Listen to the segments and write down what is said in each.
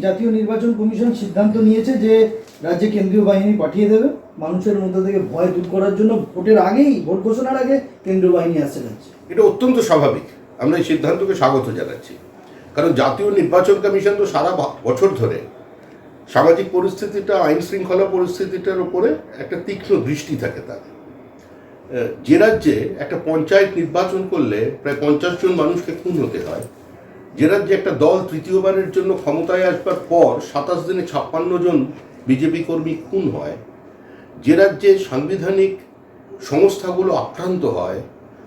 জাতীয় নির্বাচন কমিশন সিদ্ধান্ত নিয়েছে যে রাজ্যে কেন্দ্রীয় বাহিনী পাঠিয়ে দেবে। মানুষের মধ্যে থেকে ভয় দূর করার জন্য ভোটের আগেই ভোট ঘোষণার আগে কেন্দ্রীয় বাহিনী আসছে রাজ্যে এটা অত্যন্ত স্বাভাবিক। আমরা এই সিদ্ধান্তকে স্বাগত জানাচ্ছি। কারণ জাতীয় নির্বাচন কমিশন তো সারা বছর ধরে সামাজিক পরিস্থিতিটা আইন শৃঙ্খলা পরিস্থিতিটার উপরে একটা তীক্ষ্ণ দৃষ্টি থাকে আহ, যে রাজ্যে একটা পঞ্চায়েত নির্বাচন করলে প্রায় পঞ্চাশ জন মানুষকে খুন হতে হয়। যে রাজ্যে একটা দল তৃতীয়বারের জন্য ক্ষমতায় আসবার পর সাতাশ দিনে ছাপ্পান্ন জন বিজেপি কর্মী খুন হয়, যে রাজ্যে সাংবিধানিক সংস্থাগুলো আক্রান্ত হয়,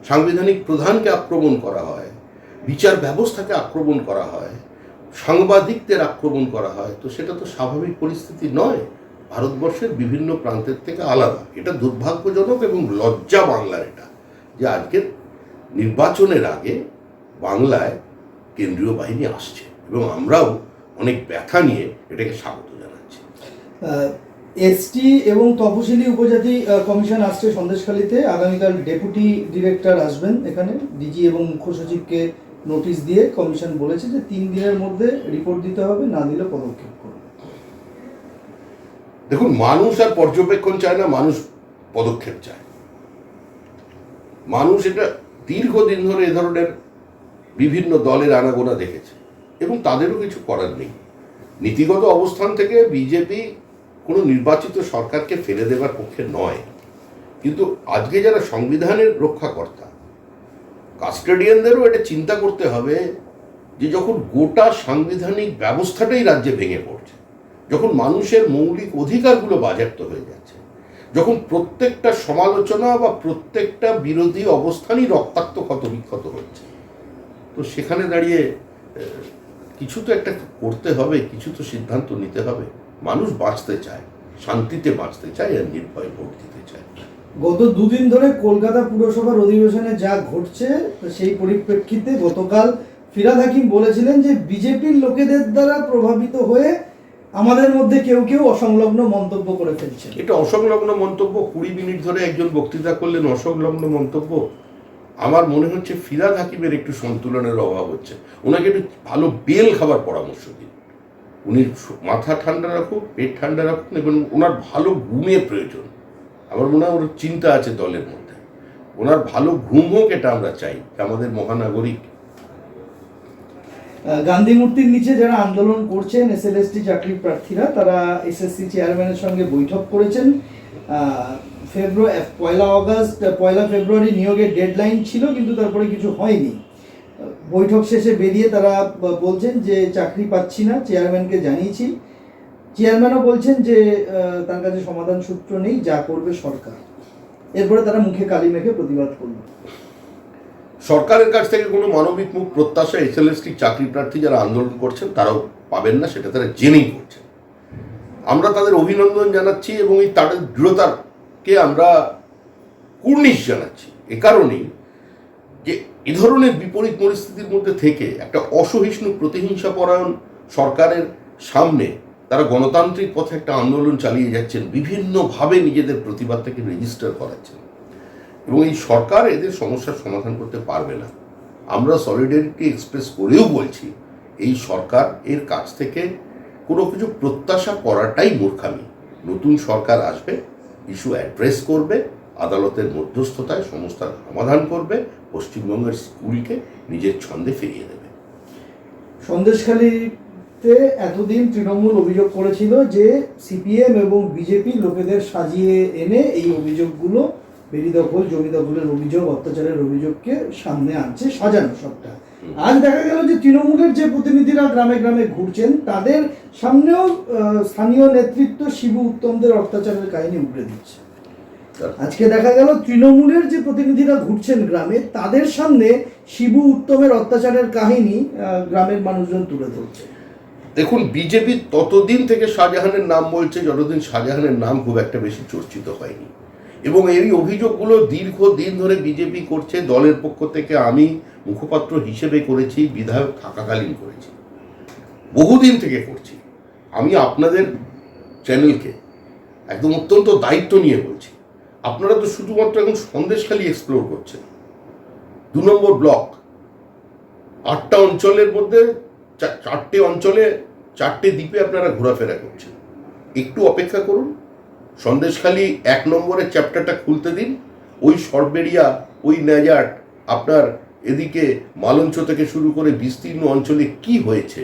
সাংবিধানিক প্রধানকে আক্রমণ করা হয়, বিচার ব্যবস্থাকে আক্রমণ করা হয়, সাংবাদিকদের আক্রমণ করা হয়, তো সেটা তো স্বাভাবিক পরিস্থিতি নয়। ভারতবর্ষের বিভিন্ন প্রান্তের থেকে আলাদা। এটা দুর্ভাগ্যজনক এবং লজ্জা বাংলার এটা, যে আজকের নির্বাচনের আগে বাংলায় কেন্দ্রীয় বাহিনী আসছে এবং আমরাও অনেক ব্যথা নিয়ে এটাকে স্বাগত জানাচ্ছি। এসটি এবং তপশিলি উপজাতি কমিশন আসছে সন্দেশখালীতে। আগামীকাল ডেপুটি ডিরেক্টর আসবেন এখানে ডিজি এবং মুখ্য সচিবকে নোটিশ দিয়ে কমিশন বলেছে যে তিন দিনের মধ্যে রিপোর্ট দিতে হবে না দিলে পদক্ষেপ করবে। দেখুন মানুষ আর পর্যবেক্ষণ চায় না মানুষ পদক্ষেপ চায়। মানুষ এটা দীর্ঘদিন ধরে এ ধরনের বিভিন্ন দলের আনাগোনা দেখেছে। এবং তাদেরও কিছু করার নেই। নীতিগত অবস্থান থেকে বিজেপি কোনো নির্বাচিত সরকারকে ফেলে দেবার পক্ষে নয়। কিন্তু আজকে যারা সংবিধানের রক্ষাকর্তা, কাস্টেডিয়ানদেরও এটা চিন্তা করতে হবে যে যখন গোটা সাংবিধানিক ব্যবস্থাটাই রাজ্যে ভেঙে পড়ছে, যখন মানুষের মৌলিক অধিকারগুলো বাজেয়াপ্ত হয়ে যাচ্ছে, যখন প্রত্যেকটা সমালোচনা বা প্রত্যেকটা বিরোধী অবস্থানই রক্তাক্ত ক্ষত বিক্ষত হচ্ছে তো সেখানে দাঁড়িয়ে কিছু তো একটা করতে হবে কিছু তো সিদ্ধান্ত নিতে হবে। মানুষ বাঁচতে চায় শান্তিতে বাঁচতে চায় আর নির্ভয়ে ভোট দিতে চায়। গত দুদিন ধরে কলকাতা পুরসভার অধিবেশনে যা ঘটছে সেই পরিপ্রেক্ষিতে গতকাল ফিরাদ হাকিম বলেছিলেন যে বিজেপির লোকেদের দ্বারা প্রভাবিত হয়ে আমাদের মধ্যে কেউ কেউ অসংলগ্ন মন্তব্য করে ফেলছে এটা অসংলগ্ন মন্তব্য। কুড়ি মিনিট ধরে একজন বক্তৃতা করলেন অসংলগ্ন মন্তব্য। আমার মনে হচ্ছে ফিরাদ হাকিমের একটু সন্তুলনের অভাব হচ্ছে। ওনাকে একটু ভালো বেল খাবার পরামর্শ দিন। উনি মাথা ঠান্ডা রাখুন পেট ঠান্ডা রাখুন এবং ওনার ভালো ঘুমের প্রয়োজন। আমার মনে হয় ওর চিন্তা আছে দলের মধ্যে। ওনার ভালো ঘুম হোক, এটা আমরা চাই আমাদের মহানাগরিক। গান্ধী মূর্তির নিচে যারা আন্দোলন করছেন এসএলএসটি চাকরি প্রার্থীরা, তারা এসএসসি চেয়ারম্যানের সঙ্গে বৈঠক করেছেন। ফেব্রুয়ারি পয়লা আগস্ট পয়লা ফেব্রুয়ারি নিয়োগের ডেডলাইন ছিল, কিন্তু তারপরে কিছু হয়নি। বৈঠক শেষে বেরিয়ে তারা বলছেন যে চাকরি পাচ্ছি না চেয়ারম্যানকে জানিয়েছি। চেয়ারম্যানও বলছেন যে তার কাছে সমাধান সূত্র নেই, যা করবে সরকার। এরপরে তারা মুখে কালি মেখে প্রতিবাদ করল। সরকারের কাছ থেকে কোনো মানবিক মুখ, প্রত্যাশা এসএলএসটি চাকরি প্রার্থী যারা আন্দোলন করছেন, তারাও পাবেন না, সেটা তারা জেনেই করছেন। আমরা তাদের অভিনন্দন জানাচ্ছি এবং এই তাদের দৃঢ়তাকে আমরা কুর্নিশ জানাচ্ছি। এ কারণেই যে এ ধরনের বিপরীত পরিস্থিতির মধ্যে থেকে একটা অসহিষ্ণু প্রতিহিংসা পরায়ণ সরকারের সামনে তারা গণতান্ত্রিক পথে একটা আন্দোলন চালিয়ে যাচ্ছেন, বিভিন্নভাবে নিজেদের প্রতিবাদটাকে রেজিস্টার করাচ্ছেন। এবং এই সরকার এদের সমস্যার সমাধান করতে পারবে না। আমরা সলিডারিটি এক্সপ্রেস করেও বলছি, এই সরকার এর কাছ থেকে কোনো কিছু প্রত্যাশা করাটাই মূর্খামি। নতুন সরকার আসবে ইস্যু অ্যাড্রেস করবে, আদালতের মধ্যস্থতায় সমস্যার সমাধান করবে, পশ্চিমবঙ্গের স্কুলকে নিজের ছন্দে ফিরিয়ে দেবে। সন্দেশখালীতে এতদিন তৃণমূল অভিযোগ করেছিল যে সিপিএম এবং বিজেপি লোকেদের সাজিয়ে এনে এই অভিযোগগুলো বেরি দখল জমি দখলের অভিযোগ, অত্যাচারের অভিযোগকে সামনে আনছে, সাজানো সবটা। আজ দেখা গেল যে তৃণমূলের যে প্রতিনিধিরা গ্রামে গ্রামে ঘুরছেন তাদের সামনেও স্থানীয় নেতৃত্ব শিবু উত্তমদের অত্যাচারের কাহিনী উগড়ে দিচ্ছে। আজকে দেখা গেল তৃণমূলের যে প্রতিনিধিরা ঘুরছেন গ্রামে তাদের সামনে শিবু উত্তমের অত্যাচারের কাহিনী গ্রামের মানুষজন তুলে ধরছে। দেখুন বিজেপি ততদিন থেকে শাহজাহানের নাম বলছে যতদিন শাহজাহানের নাম খুব একটা বেশি চর্চিত হয়নি। এবং এই অভিযোগগুলো দীর্ঘদিন ধরে বিজেপি করছে, দলের পক্ষ থেকে আমি মুখপাত্র হিসেবে করেছি, বিধায়ক থাকাকালীন করেছি। বহুদিন থেকে করছি। আমি আপনাদের চ্যানেলকে একদম অত্যন্ত দায়িত্ব নিয়ে বলছি। আপনারা তো শুধুমাত্র এখন সন্দেশখালি এক্সপ্লোর করছেন। দু নম্বর ব্লক আটটা অঞ্চলের মধ্যে চারটে অঞ্চলে চারটে দ্বীপে আপনারা ঘোরাফেরা করছেন। একটু অপেক্ষা করুন। সন্দেশখালি এক নম্বরের চ্যাপ্টারটা খুলতে দিন। ওই সরবেরিয়া, ওই ন্যাজাট, আপনার এদিকে মালঞ্চ থেকে শুরু করে বিস্তীর্ণ অঞ্চলে কি হয়েছে?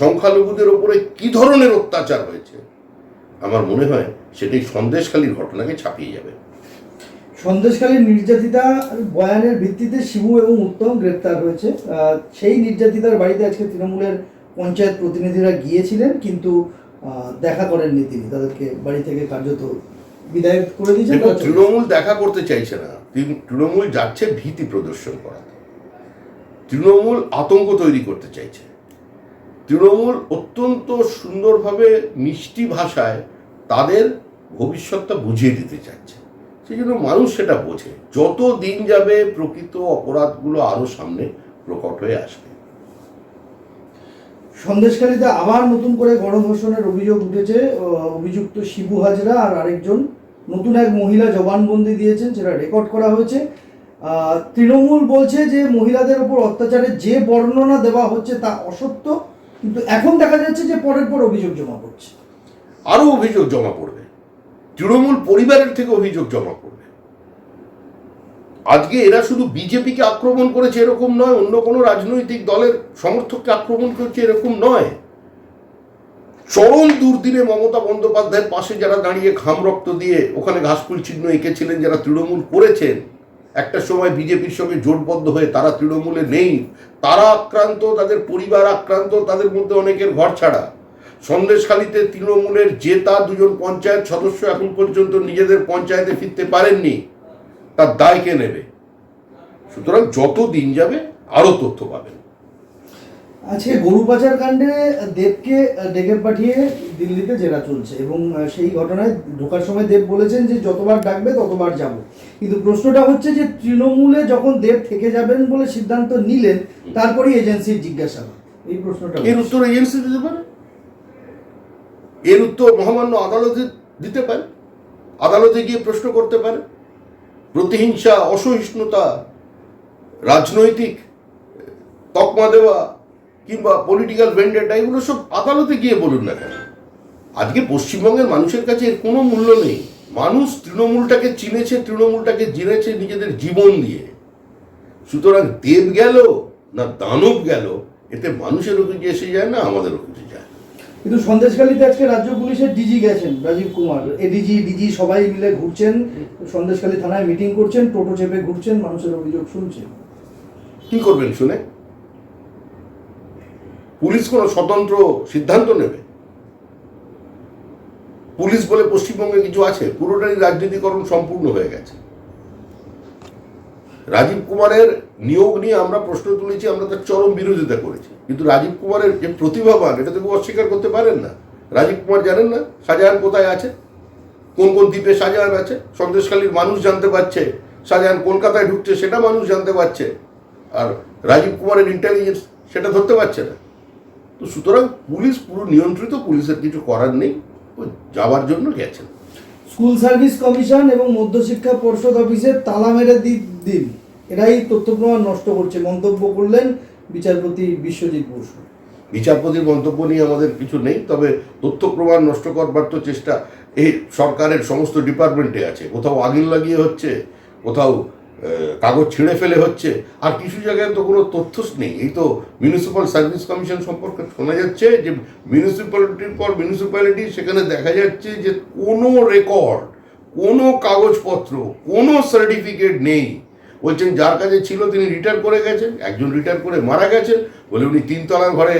সংখ্যালঘুদের ওপরে কি ধরনের অত্যাচার হয়েছে? আমার মনে হয় সেটাই সন্দেশখালির ঘটনাকে ছাপিয়ে যাবে। সন্দেশকালীন নির্যাতিতা বয়ানের ভিত্তিতে শিবু এবং উত্তম গ্রেপ্তার হয়েছে। সেই নির্যাতিতার বাড়িতে আজকে তৃণমূলের পঞ্চায়েত প্রতিনিধিরা গিয়েছিলেন, কিন্তু দেখা করেননি তিনি তাদেরকে বাড়ি থেকে কার্যত বিদায় করে দিয়েছেন তৃণমূল দেখা করতে চাইছে না। তৃণমূল যাচ্ছে ভীতি প্রদর্শন করাতে। তৃণমূল আতঙ্ক তৈরি করতে চাইছে। তৃণমূল অত্যন্ত সুন্দরভাবে মিষ্টি ভাষায় তাদের ভবিষ্যৎটা বুঝিয়ে দিতে চাচ্ছে সেই জন্য মানুষ সেটা বোঝে। যত দিন যাবে প্রকৃত অপরাধগুলো আরও সামনে প্রকট হয়ে আসবে। সন্দেশকালীতে আবার নতুন করে গণধর্ষণের অভিযোগ উঠেছে অভিযুক্ত শিবু হাজরা আর আরেকজন। নতুন এক মহিলা জবানবন্দি দিয়েছেন, সেটা রেকর্ড করা হয়েছে। তৃণমূল বলছে যে মহিলাদের উপর অত্যাচারের যে বর্ণনা দেওয়া হচ্ছে তা অসত্য, কিন্তু এখন দেখা যাচ্ছে যে পরের পর অভিযোগ জমা পড়ছে। আরও অভিযোগ জমা পড়বে। তৃণমূল পরিবারের থেকে অভিযোগ জমা পড়বে। আজকে এরা শুধু বিজেপিকে আক্রমণ করেছে এরকম নয়, অন্য কোনো রাজনৈতিক দলের সমর্থককে আক্রমণ করছে এরকম নয়। চরম দুর্দিনে মমতা বন্দ্যোপাধ্যায়ের পাশে যারা দাঁড়িয়ে খাম রক্ত দিয়ে ওখানে ঘাসফুল চিহ্ন এঁকেছিলেন, যারা তৃণমূল করেছেন, একটা সময় বিজেপির সঙ্গে জোটবদ্ধ হয়ে তারা তৃণমূলে নেই। তারা আক্রান্ত, তাদের পরিবার আক্রান্ত, তাদের মধ্যে অনেকের ঘর ছাড়া। সন্দেশখালীতে তৃণমূলের জেতা দুজন পঞ্চায়েত সদস্য এখন পর্যন্ত নিজেদের পঞ্চায়েতে ফিরতে পারেননি। তার দায় কে নেবে? সুতরাং যত দিন যাবে আরও তথ্য পাবেন। আজকে গরু পাচার কাণ্ডে দেবকে ডেকে পাঠিয়ে দিল্লিতে জেরা চলছে এবং সেই ঘটনায় ঢোকার সময় দেব বলেছেন যে যতবার ডাকবে ততবার যাব। কিন্তু প্রশ্নটা হচ্ছে যে তৃণমূলে যখন দেব থেকে যাবেন বলে সিদ্ধান্ত নিলেন তারপরেই এজেন্সির জিজ্ঞাসাবাদ এই প্রশ্নটা এর উত্তর এজেন্সি দিতে পারে? এর উত্তর মহামান্য আদালতে দিতে পারে। আদালতে গিয়ে প্রশ্ন করতে পারে। প্রতিহিংসা, অসহিষ্ণুতা, রাজনৈতিক তকমা দেওয়া কিংবা পলিটিক্যাল ভেন্ডেটা এগুলো সব আদালতে গিয়ে বলুন না কেন? আজকে পশ্চিমবঙ্গের মানুষের কাছে এর কোনো মূল্য নেই। মানুষ তৃণমূলটাকে চিনেছে, তৃণমূলটাকে জেনেছে নিজেদের জীবন দিয়ে। সুতরাং দেব গেল না দানব গেল, এতে মানুষেরও কিছু এসে যায় না আমাদেরও কিছু যায়। কিন্তু সন্দেশখালীতে আজকে রাজ্য পুলিশের ডিজি গেছেন রাজীব কুমার। এডিজি, ডিজি সবাই মিলে ঘুরছেন, সন্দেশখালী থানায় মিটিং করছেন, টোটো চেপে ঘুরছেন, মানুষের অভিযোগ শুনছেন। কি করবেন শুনে? পুলিশ কোনো স্বতন্ত্র সিদ্ধান্ত নেবে? পুলিশ বলে পশ্চিমবঙ্গে কিছু আছে? পুরোটাই রাজনীতিকরণ সম্পূর্ণ হয়ে গেছে। রাজীব কুমারের নিয়োগ নিয়ে আমরা প্রশ্ন তুলেছি, আমরা তার চরম বিরোধিতা করেছি। কিন্তু রাজীব কুমারের যে প্রতিভাবান এটা তো কেউ অস্বীকার করতে পারেন না। রাজীব কুমার জানেন না শাহজাহান কোথায় আছে? কোন কোন দ্বীপে শাহজাহান আছে? সন্দেশখালীর মানুষ জানতে পারছে, শাহজাহান কলকাতায় ঢুকছে, সেটা মানুষ জানতে পারছে। আর রাজীব কুমারের ইন্টেলিজেন্স সেটা ধরতে পারছে না। তো সুতরাং পুলিশ, পুরো নিয়ন্ত্রিত পুলিশের কিছু করার নেই, ও যাওয়ার জন্য গেছেন। স্কুল সার্ভিস কমিশন এবং মধ্যশিক্ষা পর্ষদ অফিসের তালা মেরে দিন। এরাই তথ্য প্রমাণ নষ্ট করছে, মন্তব্য করলেন বিচারপতি বিশ্বজিৎ বসু। বিচারপতির মন্তব্য নিয়ে আমাদের কিছু নেই, তবে তথ্য প্রমাণ নষ্ট করবার তো চেষ্টা, এই সরকারের সমস্ত ডিপার্টমেন্টে আছে। কোথাও আগুন লাগিয়ে হচ্ছে, কোথাও কাগজ ছিঁড়ে ফেলে হচ্ছে, আর কিছু জায়গায় তো কোনো তথ্য নেই। এই তো মিউনিসিপ্যাল সার্ভিস কমিশন সম্পর্কে শোনা যাচ্ছে যে মিউনিসিপ্যালিটির পর মিউনিসিপ্যালিটি সেখানে দেখা যাচ্ছে যে কোনো রেকর্ড কোনো কাগজপত্র, কোনো সার্টিফিকেট নেই। বলছেন যার কাছে ছিল তিনি রিটায়ার করে গেছেন একজন রিটায়ার করে মারা গেছেন। বলে উনি তিনতলার ঘরে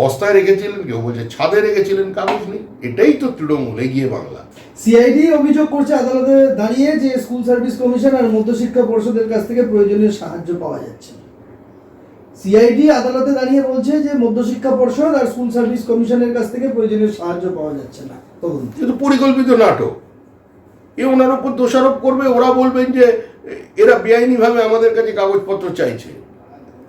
বস্তায় রেখেছিলেন কেউ বলছে ছাদে রেখেছিলেন কাগজ নেই। এটাই তো তৃণমূল এগিয়ে বাংলা। সিআইডি অভিযোগ করছে আদালতে দাঁড়িয়ে যে স্কুল সার্ভিস কমিশন আর মধ্যশিক্ষা পর্ষদের কাছ থেকে প্রয়োজনীয় সাহায্য পাওয়া যাচ্ছে। সিআইডি আদালতে দাঁড়িয়ে বলছে যে মধ্যশিক্ষা পর্ষদ আর স্কুল সার্ভিস কমিশনের কাছ থেকে প্রয়োজনীয় সাহায্য পাওয়া যাচ্ছে না। তখন পরিকল্পিত নাটক। এ ওনার উপর দোষারোপ করবে ওরা বলবেন যে এরা বেআইনিভাবে আমাদের কাছে কাগজপত্র চাইছে।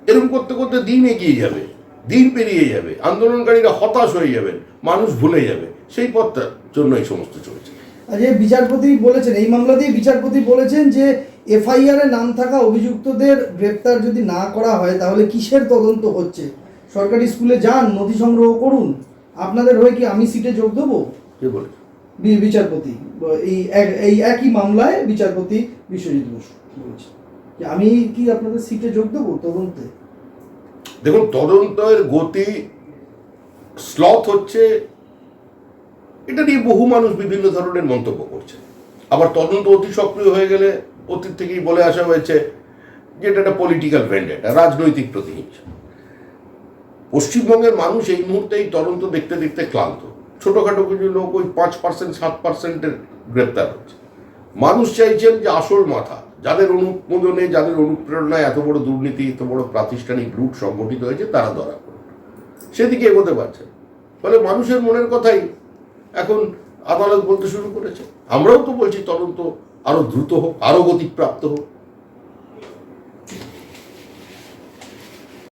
এরকম করতে করতে দিন এগিয়ে যাবে দিন পেরিয়ে যাবে আন্দোলনকারীরা হতাশ হয়ে যাবেন মানুষ ভুলে যাবে। সেই পথটার জন্য এই সমস্ত চলছে। আর যে বিচারপতি বলেছেন এই মামলাতেই বিচারপতি বলেছেন যে এফআইআর এ নাম থাকা অভিযুক্তদের গ্রেপ্তার যদি না করা হয় তাহলে কিসের তদন্ত হচ্ছে? সরকারি স্কুলে যান নথি সংগ্রহ করুন। আপনাদের হয়ে কি আমি সিটে যোগ দেবো? কে বলে বি- বিচারপতি এই এই একই মামলায় বিচারপতি বিশ্বজিৎ বসু বলছে আমি কি আপনাদের সিটে যোগ দেবো তদন্তে? দেখুন, তদন্তের গতি স্লথ হচ্ছে, এটা নিয়ে বহু মানুষ বিভিন্ন ধরনের মন্তব্য করছে। আবার তদন্ত অতি সক্রিয় হয়ে গেলে অতীত থেকেই বলে আসা হয়েছে যে এটা একটা পলিটিক্যাল ভেন্ডেটা রাজনৈতিক প্রতিহিংসা। পশ্চিমবঙ্গের মানুষ এই মুহূর্তে এই তদন্ত দেখতে দেখতে ক্লান্ত। ছোটোখাটো কিছু লোক ওই পাঁচ পার্সেন্ট সাত পার্সেন্টের গ্রেপ্তার হচ্ছে। মানুষ চাইছেন যে আসল মাথা। যাদের অনুমোদনে, যাদের অনুপ্রেরণায় এত বড় দুর্নীতি, এত বড় প্রাতিষ্ঠানিক লুট সংগঠিত হয়েছে, তারা ধরা পড়ুন সেদিকে এগোতে পারছে। ফলে মানুষের মনের কথাই এখন আদালত বলতে শুরু করেছে। আমরাও তো বলছি তদন্ত আরও দ্রুত হোক আরও গতিপ্রাপ্ত হোক।